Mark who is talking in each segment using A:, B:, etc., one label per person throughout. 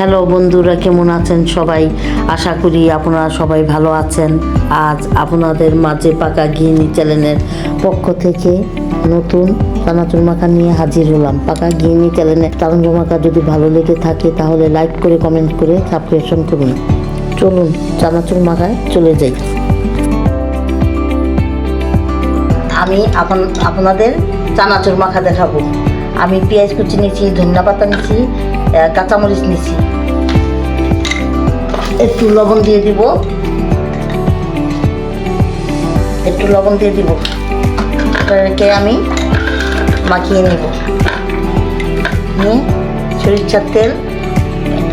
A: Hello বন্ধুরা, কেমন আছেন সবাই? আশা করি আপনারা সবাই ভালো আছেন। আজ আপনাদের মাঝে পাকা গিনি চ্যানেলের পক্ষ থেকে নতুন চানাচুর মাখা নিয়ে হাজির হলাম। পাকা গিনি চ্যানেলের চানাচুর মাখা যদি ভালো লেগে থাকে, তাহলে লাইক করে কমেন্ট করে সাবস্ক্রিপশন করুন। চলুন চানাচুর মাখায় চলে যাই। আমি আপন আপনাদের চানাচুর মাখা দেখাবো। আমি পেঁয়াজ কুচি নিয়েছি, ধনিয়া পাতা নিয়েছি কাঁচামরিচ নিয়েছি একটু লবণ দিয়ে দিব। একটু লবণ দিয়ে দিব। এটাকে আমি মাখিয়ে নেব। নিয়ে সরিষার তেল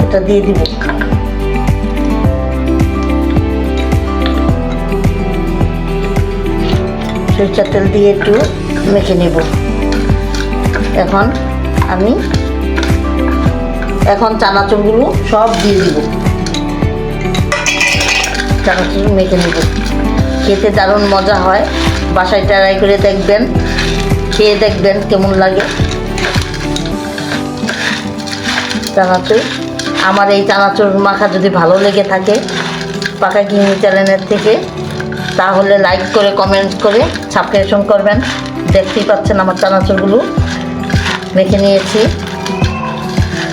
A: এটা দিয়ে দিব। সরিষার তেল দিয়ে একটু মেখে নেব। এখন আমি এখন চানাচুরগুলো সব দিয়ে দিব। চানাচুর মেখে নেব। খেতে দারুণ মজা হয়। বাসায় ট্রাই করে দেখবেন। খেয়ে দেখবেন কেমন লাগে। চানাচুর। আমার এই চানাচুর মাখা যদি ভালো লেগে থাকে পাকা কিমি চ্যানেলের থেকে, তাহলে লাইক করে, কমেন্ট করে সাবস্ক্রিপশন করবেন। দেখতেই পাচ্ছেন আমার চানাচুরগুলো। মেখে নিয়েছি।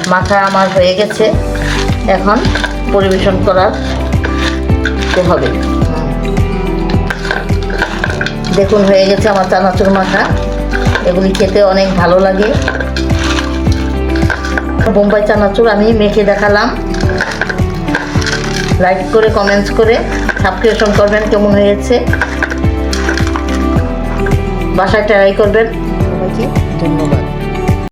A: মাথা আমার হয়ে গেছে। এখন পরিবেশন করার হবে। দেখুন, হয়ে গেছে আমার চানাচুর মাথা। এগুলি খেতে অনেক ভালো লাগে। বোম্বাই চানাচুর আমি মেখে দেখালাম। লাইক করে কমেন্টস করে সাবস্ক্রিপশন করবেন, কেমন হয়েছে? বাসায় ট্রাই করবেন। ধন্যবাদ।